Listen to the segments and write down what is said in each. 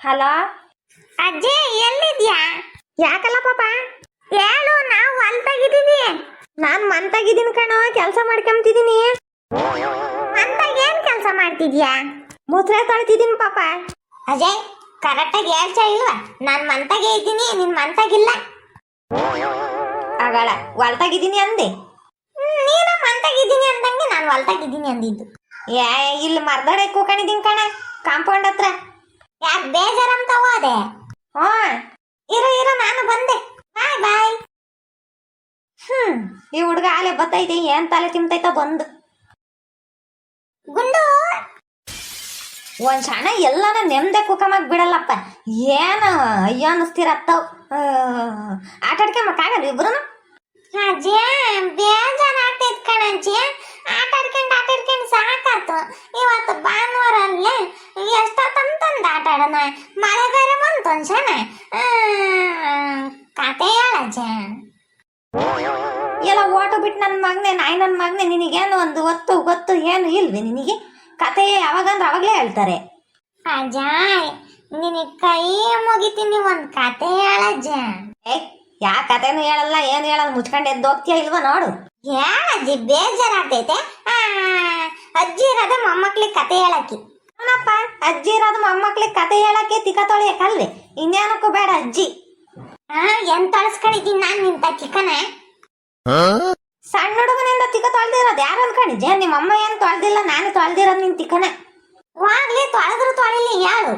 Hello? ಅಜ್ಜಿ, ಎಲ್ಲಿದ್ಯಾ? ಯಾಕಲ್ಲ ಪಾಪ? ಹೇಳು, ನಾವು ಹೊಲ್ದಾಗಿದ್ದೀವಿ ನಾನು ಮಂತಾಗಿದ್ದೀನಿ ಕಣೋ, ಕೆಲಸ ಮಾಡ್ಕೊಂತಿದ್ದೀನಿ. ಮಂತಾಗ ಏನು ಕೆಲಸ ಮಾಡ್ತಿದ್ಯಾ? ಮೂತ್ರ ತೊಳಿತಿದ್ದೀನಿ ಪಾಪ. ಅಜಯ್ ಕರೆಕ್ಟಾಗಿ ಹೇಳ್ತಾ ಇಲ್ವಾ? ನಾನು ಮಂತಾಗೆ ಇದ್ದೀನಿ, ನಿನ್ ಮಂತಾಗಿಲ್ಲ ಆಗಳ ಹೊಲ್ತಾಗಿದ್ದೀನಿ ಅಂದೆ. ನೀನು ಮಂತಾಗಿದ್ದೀನಿ ಅಂದಂಗೆ ನಾನು ಹೊಲ್ತಾಗಿದ್ದೀನಿ ಅಂದಿದ್ದು. ಏ, ಇಲ್ಲಿ ಮರ್ದಡೆ ಕೂಕೊಂಡಿದ್ದೀನಿ ಕಣ, ಕಾಂಪೌಂಡ್ ಹತ್ರ. ಯಾಕೆ ಬೇಜಾರಂತ ಹೋದೆ. ಹಾ, ಇರು ಇರು, ನಾನು ಬಂದೆ. ಬಾಯ್ ಬಾಯ್. ಹ್ಮ್, ಈ ಹುಡುಗ ಆಲೆ ಬತ್ತೈತೆ, ಏನ್ ತಲೆ ತಿಂತೈತ ಬಂದು. ಗುಂಡು. ಒಂದ್ ಕ್ಷಣ ಎಲ್ಲಾನ ನೆಮ್ಮದೆ ಕುಕಮಾಗ್ ಬಿಡಲ್ಲಪ್ಪ. ಏನ ಅಯ್ಯೋ ಅನ್ನಿಸ್ತಿರತ್ತವ್ ಆಟ ಆಡ್ಕೊಂಬಕ್ಕಾಗಲ್ಲ ಇಬ್ರು ಅಜ್ಜಿ ಬೇಜಾರಾಗ್ತೈತ್ ಕಣಜ್ಜಿ. ಆಟ ಆಡ್ಕೊಂಡು ಆಟ ಆಡ್ಕೊಂಡು ಸಾಕಾತು ಇವತ್ತು ಭಾನುವಾರ ಅಲ್ಲೇ ಮಳೆ ಬೇರೆ ಬಂತು ಅನ್ಸಣ ಕತೆ ಹೇಳಜ್ಜ. ಎಲ್ಲ ಓಟು ಬಿಟ್ಟು ನನ್ನ ಮಗನೆ ನಾಯಿ ನನ್ನ ಮಗನೆ, ನಿನಗೇನು ಒಂದು ಒತ್ತು ಗೊತ್ತು ಏನು ಇಲ್ವೇ ನಿನಗೆ? ಕತೆ ಯಾವಾಗಂದ್ರೆ ಅವಾಗಲೇ ಹೇಳ್ತಾರೆ. ಅಜಾಯ್ ನಿನಗೆ ಕೈ ಮುಗಿತೀನಿ, ಒಂದು ಕತೆ ಹೇಳಜ್ಜ. ಏ, ಯಾ ಕತೆನೂ ಹೇಳಲ್ಲ, ಏನು ಹೇಳಲ್ಲ, ಮುಚ್ಕೊಂಡು ಎದ್ದು ಹೋಗ್ತೀಯ ಇಲ್ವಾ ನೋಡು. ಹೇಳಜ್ಜಿ, ಬೇಜಾರಾಗ್ತೈತೆ. ಅಜ್ಜಿ ಇರೋದೇ ಮೊಮ್ಮಕ್ಳಿಗೆ ಕತೆ ಹೇಳಕ್ಕಿ. ಅವನಪ್ಪ ಅಜ್ಜಿ ಇರೋದು ಮೊಮ್ಮಕ್ಳಿಗೆ ಕತೆ ಹೇಳಕ್ಕೆ ತಿಕ್ಕ ತೊಳೆಯಕ್ಕಲ್ವೇ ಇನ್ಯಾನಕ್ಕೂ ಬೇಡ ಅಜ್ಜಿ. ಆ ಎಂತ ಅಳಸ್ಕೊಂಡಿದ್ದೀನಿ ನಾನು ನಿಂತ ಚಿಕನ ಸಣ್ಣ ಹುಡುಗನಿಂದ ತಿಕ್ಕ ತೊಳೆದಿರೋದು ಯಾರು ಅನ್ಕೊಂಡಿದ್ದೆ ನಿಮ್ಮ ಅಮ್ಮ ಏನು ತೊಳೆದಿಲ್ಲ ನಾನು ತೊಳೆದಿರೋದು ನಿನ್ ತಿಕ್ಕನೆ? ವಾಗ್ಲಿ ತೊಳೆದ್ರು ತೊಳಿಲಿ ಹೇಳು.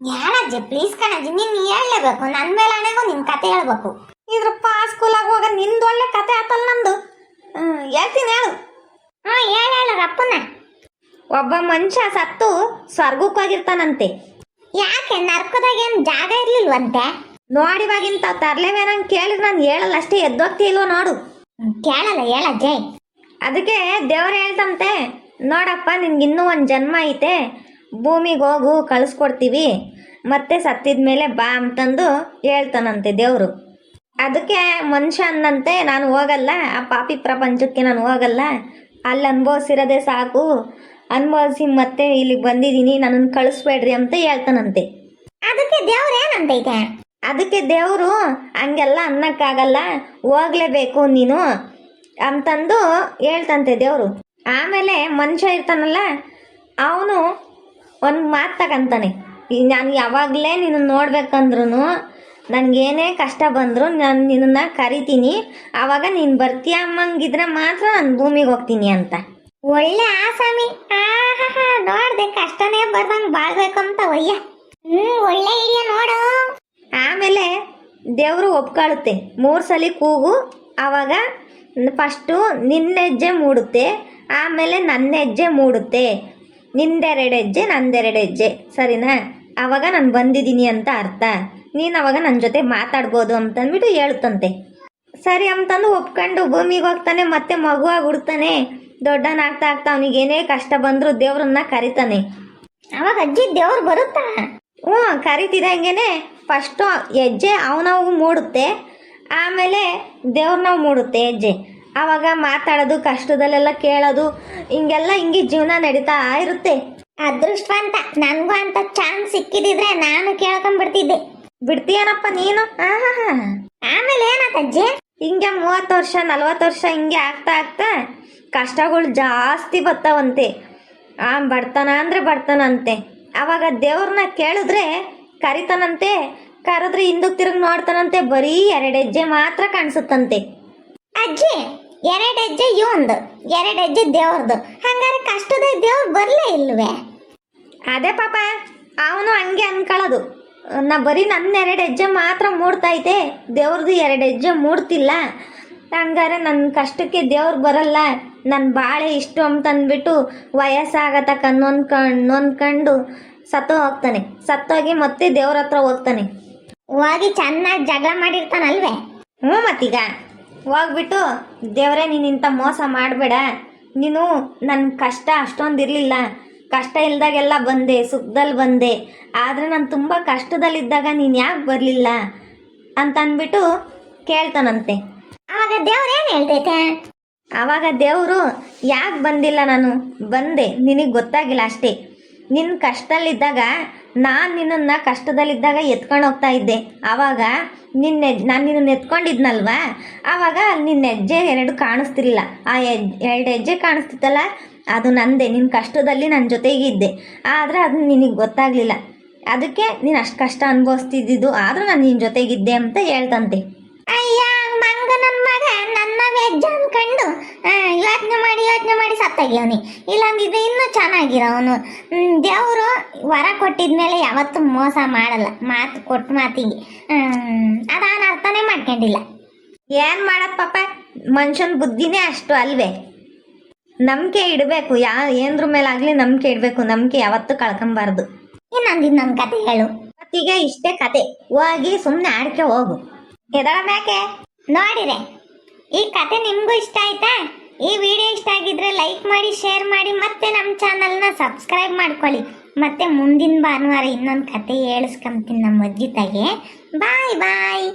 ಯಾರಜ್ಜಿ ಪ್ಲೀಸ್ ಕಣಜ್ಜಿ ನೀನ್ ಹೇಳಲೇಬೇಕು. ನನ್ ಮೇಲೆ ಅಣೆಗು ನಿನ್ ಕತೆ ಹೇಳ್ಬೇಕು. ಇದ್ರಪ್ಪ ಪಾ ಸ್ಕೂಲಾಗ ಹೋಗ ನಿಂದು ಒಳ್ಳೆ ಕತೆ ಆತಲ್ಲ ನಂದು ಹ್ಮ್, ಹೇಳ್ತೀನಿ ಹೇಳು ಹಾ ಹೇಳ ಹೇಳು ರಪ್ಪನ ಒಬ್ಬ ಮನುಷ್ಯ ಸತ್ತು ಸ್ವರ್ಗಕ್ಕೆ ಹೋಗಿರ್ತಾನಂತೆ ಯಾಕೆ ನರ್ಕದಾಗ ಏನು ಜಾಗ ಇರ್ಲಿಲ್ವಂತೆ? ನೋಡಿವಾಗಿಂತ ತರ್ಲೇವೇನಂಗ್ ಕೇಳಿದ್ರೆ ನಾನು ಹೇಳಲ್ಲ ಅಷ್ಟೇ ಎದ್ದೋಗ್ತಿಲ್ವೋ ನೋಡು. ಕೇಳಲ್ಲ ಹೇಳ ಜೈ. ಅದಕ್ಕೆ ದೇವ್ರು ಹೇಳ್ತಂತೆ ನೋಡಪ್ಪ ನಿನ್ಗೆ ಇನ್ನೂ ಒಂದು ಜನ್ಮ ಐತೆ ಭೂಮಿಗೆ ಹೋಗು ಕಳಿಸ್ಕೊಡ್ತೀವಿ ಮತ್ತೆ ಸತ್ತಿದ ಮೇಲೆ ಬಾ ಅಂತಂದು ಹೇಳ್ತಾನಂತೆ ದೇವರು. ಅದಕ್ಕೆ ಮನುಷ್ಯ ಅಂದಂತೆ ನಾನು ಹೋಗಲ್ಲ ಆ ಪಾಪಿ ಪ್ರಪಂಚಕ್ಕೆ ನಾನು ಹೋಗಲ್ಲ ಅಲ್ಲಿ ಅನುಭವಿಸಿರೋದೇ ಸಾಕು ಅನುಭವಿಸಿ ಮತ್ತೆ ಇಲ್ಲಿಗೆ ಬಂದಿದ್ದೀನಿ ನನ್ನನ್ನು ಕಳಿಸ್ಬೇಡ್ರಿ ಅಂತ ಹೇಳ್ತಾನಂತೆ. ಅದಕ್ಕೆ ದೇವ್ರ ಏನಂತೈತೆ? ಅದಕ್ಕೆ ದೇವರು ಹಂಗೆಲ್ಲ ಅನ್ನಕ್ಕಾಗಲ್ಲ ಹೋಗ್ಲೇಬೇಕು ನೀನು ಅಂತಂದು ಹೇಳ್ತಂತೆ ದೇವರು. ಆಮೇಲೆ ಮನುಷ್ಯ ಇರ್ತಾನಲ್ಲ ಅವನು ಒಂದು ಮಾತು ತಗಂತಾನೆ. ಈ ನಾನು ಯಾವಾಗಲೇ ನೀನು ನೋಡ್ಬೇಕಂದ್ರೂ ನನಗೇನೇ ಕಷ್ಟ ಬಂದರೂ ನಾನು ನಿನ್ನನ್ನು ಕರಿತೀನಿ. ಆವಾಗ ನೀನು ಬರ್ತೀಯ ಅಮ್ಮಂಗಿದ್ರೆ ಮಾತ್ರ ನಾನು ಭೂಮಿಗೆ ಹೋಗ್ತೀನಿ ಅಂತ. ಒಳ್ಳೆ ಆಸಾಮಿ ಆಹಾಹಾ, ನೋಡ್ದೆ ಕಷ್ಟನೇ ಬರ್ದಂಗ್ ಬಾಳ್ಬೇಕು ಅಂತ ಒಯ್ಯ. ಹ್ಮ್, ಒಳ್ಳೆ ಐಡಿಯಾ ನೋಡು. ಆಮೇಲೆ ದೇವ್ರು ಒಪ್ಕೊಳ್ಳುತ್ತೆ ಮೂರು ಸಲ ಕೂಗು ಆವಾಗ ಫಸ್ಟು ನಿನ್ನ ಹೆಜ್ಜೆ ಮೂಡುತ್ತೆ, ಆಮೇಲೆ ನನ್ನ ಹೆಜ್ಜೆ ಮೂಡುತ್ತೆ. ನಿಂದೆರಡು ಹೆಜ್ಜೆ, ನಂದೆರಡು ಹೆಜ್ಜೆ, ಸರಿನಾ? ಅವಾಗ ನಾನು ಬಂದಿದ್ದೀನಿ ಅಂತ ಅರ್ಥ. ನೀನು ಅವಾಗ ನನ್ನ ಜೊತೆ ಮಾತಾಡ್ಬೋದು ಅಂತಂದ್ಬಿಟ್ಟು ಹೇಳ್ತಂತೆ. ಸರಿ ಅಂತಂದು ಒಪ್ಕೊಂಡು ಭೂಮಿಗೆ ಹೋಗ್ತಾನೆ, ಮತ್ತೆ ಮಗುವಾಗಿ ಹುಡ್ತಾನೆ. ದೊಡ್ಡನಾಗ್ತಾ ಆಗ್ತಾ ಅವನಿಗೆ ಏನೇ ಕಷ್ಟ ಬಂದರೂ ದೇವ್ರನ್ನ ಕರಿತಾನೆ. ಅವಾಗ ಅಜ್ಜಿ ದೇವ್ರು ಬರುತ್ತಾ? ಹ್ಞೂ ಕರಿತಿದಂಗೆನೆ ಫಸ್ಟು ಹೆಜ್ಜೆ ಅವನವು ಮೂಡುತ್ತೆ. ಆಮೇಲೆ ದೇವ್ರನ್ನವು ಮೂಡುತ್ತೆ ಹೆಜ್ಜೆ. ಆವಾಗ ಮಾತಾಡೋದು ಕಷ್ಟದಲ್ಲೆಲ್ಲ ಕೇಳೋದು ಹಿಂಗೆಲ್ಲ ಹಿಂಗೆ ಜೀವನ ನಡೀತಾ ಇರುತ್ತೆ. ಅದೃಷ್ಟವಂತ ನನಗೂ ಅಂತ ಚಾನ್ಸ್ ಸಿಕ್ಕಿದಿದ್ರೆ ನಾನು ಕೇಳ್ಕೊಂಡ್ಬಿಡ್ತಿದ್ದೆ. ಬಿಡ್ತೀಯನಪ್ಪ ನೀನು. ಆಮೇಲೆ ಏನಾತಜ್ಜಿ ಹಿಂಗೆ ಮೂವತ್ತು ವರ್ಷ ನಲ್ವತ್ತು ವರ್ಷ ಹಿಂಗೆ ಆಗ್ತಾ ಆಗ್ತಾ ಕಷ್ಟಗಳು ಜಾಸ್ತಿ ಬರ್ತಾವಂತೆ ಆ ಬಡ್ತಾನ ಅಂದ್ರೆ ಬಡ್ತಾನಂತೆ. ಆವಾಗ ದೇವ್ರನ್ನ ಕೇಳಿದ್ರೆ ಕರಿತಾನಂತೆ ಕರೆದ್ರೆ ಹಿಂದಕ್ಕೆ ತಿರುಗಿ ನೋಡ್ತಾನಂತೆ ಬರೀ ಎರಡು ಹೆಜ್ಜೆ ಮಾತ್ರ ಕಾಣಿಸುತ್ತಂತೆ. ಅಜ್ಜಿ ಎರಡು ಹೆಜ್ಜೆ ಇವಂದು ಎರಡು ಹೆಜ್ಜೆ ದೇವ್ರದು. ಹಂಗಾರೆ ಕಷ್ಟದ ದೇವ್ರು ಬರಲೇ ಇಲ್ವೇ? ಅದೇ ಪಾಪ ಅವನು ಹಂಗೆ ಅನ್ಕೊಳ್ಳೋದು ನಾ ಬರೀ ನನ್ನ ಎರಡು ಹೆಜ್ಜೆ ಮಾತ್ರ ಮೂಡ್ತೈತೆ ದೇವ್ರದ್ದು ಎರಡು ಹೆಜ್ಜೆ ಮೂಡ್ತಿಲ್ಲ. ಹಂಗಾರೆ ನನ್ನ ಕಷ್ಟಕ್ಕೆ ದೇವ್ರು ಬರಲ್ಲ. ನನ್ನ ಬಾಳೆ ಇಷ್ಟು ಅಂತಂದ್ಬಿಟ್ಟು ವಯಸ್ಸಾಗತಕ್ಕ ನೊಂದ್ಕೊಂಡು ನೊಂದ್ಕೊಂಡು ಸತ್ತು ಹೋಗ್ತಾನೆ. ಸತ್ತೋಗಿ ಮತ್ತೆ ದೇವ್ರ ಹತ್ರ ಹೋಗ್ತಾನೆ. ಹೋಗಿ ಚೆನ್ನಾಗಿ ಜಗಳ ಮಾಡಿರ್ತಾನಲ್ವೇ? ಹ್ಞೂ ಮತ್ತೀಗ. ಹೋಗ್ಬಿಟ್ಟು, ದೇವರೇ ನೀನು ಇಂಥ ಮೋಸ ಮಾಡಬೇಡ. ನೀನು ನನ್ನ ಕಷ್ಟ ಅಷ್ಟೊಂದು ಇರಲಿಲ್ಲ. ಕಷ್ಟ ಇಲ್ದಾಗೆಲ್ಲ ಬಂದೆ ಸುಖದಲ್ಲಿ ಬಂದೆ. ಆದರೆ ನಾನು ತುಂಬ ಕಷ್ಟದಲ್ಲಿದ್ದಾಗ ನೀನು ಯಾಕೆ ಬರಲಿಲ್ಲ? ಅಂತ ಅಂದ್ಬಿಟ್ಟು ಕೇಳ್ತಾನಂತೆ. ಆವಾಗ ದೇವ್ರು ಏನು ಹೇಳ್ತೈತೆ? ಆವಾಗ ದೇವರು ಯಾಕೆ ಬಂದಿಲ್ಲ ನಾನು? ಬಂದೆ ನಿನಗೆ ಗೊತ್ತಾಗಿಲ್ಲ ಅಷ್ಟೇ. ನಿನ್ನ ಕಷ್ಟದಲ್ಲಿದ್ದಾಗ, ನಾನು ನಿನ್ನನ್ನು ಕಷ್ಟದಲ್ಲಿದ್ದಾಗ ಎತ್ಕೊಂಡು ಹೋಗ್ತಾ ಇದ್ದೆ. ಆವಾಗ ನಿನ್ನ ನಾನು ನಿನ್ನನ್ನು ಎತ್ಕೊಂಡಿದ್ನಲ್ವಾ? ಆವಾಗ ನಿನ್ನ ಹೆಜ್ಜೆ ಎರಡು ಕಾಣಿಸ್ತಿರ್ಲಿಲ್ಲ. ಆ ಎರಡು ಹೆಜ್ಜೆ ಕಾಣಿಸ್ತಿತ್ತಲ್ಲ, ಅದು ನಂದೇ. ನಿನ್ನ ಕಷ್ಟದಲ್ಲಿ ನನ್ನ ಜೊತೆಗಿದ್ದೆ ಆದರೆ ಅದು ನಿನಗೆ ಗೊತ್ತಾಗಲಿಲ್ಲ. ಅದಕ್ಕೆ ನೀನು ಅಷ್ಟು ಕಷ್ಟ ಅನುಭವಿಸ್ತಿದ್ದು ಆದರೂ ನಾನು ನಿನ್ನ ಜೊತೆಗಿದ್ದೆ ಅಂತ ಹೇಳ್ತಂತೆ. ಅಯ್ಯ ಮಂಗ ನನ್ನ ಮಗ ನನ್ನ ವೆಜ್ ಅನ್ಕೊಂಡು ಯೋಚನೆ ಮಾಡಿ ಯೋಚನೆ ಮಾಡಿ ಸತ್ತಾಗ್ಯವನಿ ಇಲ್ಲಾಂದಿದ್ರೆ ಇನ್ನೂ ಚೆನ್ನಾಗಿರೋನು ದೇವರು ವರ ಕೊಟ್ಟಿದ್ಮೇಲೆ ಯಾವತ್ತು ಮೋಸ ಮಾಡಲ್ಲ. ಮಾತು, ಕೊಟ್ಟು ಮಾತಿಗೆ. ಅದಾನ ಅರ್ಥನೇ ಮಾಡ್ಕೊಂಡಿಲ್ಲ. ಏನು ಮಾಡಪ್ಪ ಪಾಪ ಮನುಷ್ಯನ ಬುದ್ಧಿನೇ ಅಷ್ಟು ಅಲ್ವೇ. ನಂಬಿಕೆ ಇಡಬೇಕು. ಯಾ, ಏನ್ರ ಮೇಲಾಗಲಿ ನಂಬಿಕೆ ಇಡಬೇಕು. ನಂಬಿಕೆ ಯಾವತ್ತೂ ಕಳ್ಕೊಂಬಾರ್ದು. ಇನ್ನೊಂದು ನನ್ನ ಕತೆ ಹೇಳು. ಮತ್ತೀಗ ಇಷ್ಟೇ ಕತೆ. ಹೋಗಿ ಸುಮ್ಮನೆ ಆಡ್ಕೆ ಹೋಗು. ಎದಳ ಮ್ಯಾಕೆ ನೋಡಿರೆ. ಈ ಕತೆ ನಿಮಗೂ ಇಷ್ಟ ಆಯ್ತಾ? ಈ ವಿಡಿಯೋ ಇಷ್ಟ ಆಗಿದ್ರೆ ಲೈಕ್ ಮಾಡಿ, ಶೇರ್ ಮಾಡಿ, ಮತ್ತೆ ನಮ್ಮ ಚಾನಲ್ನ ಸಬ್ಸ್ಕ್ರೈಬ್ ಮಾಡ್ಕೊಳ್ಳಿ. ಮತ್ತೆ ಮುಂದಿನ ಭಾನುವಾರ ಇನ್ನೊಂದು ಕತೆ ಹೇಳಿಸ್ಕೊಂತೀನಿ ನಮ್ಮ ಅಜ್ಜಿ ತಾಯಿಗೆ ಬಾಯ್ ಬಾಯ್.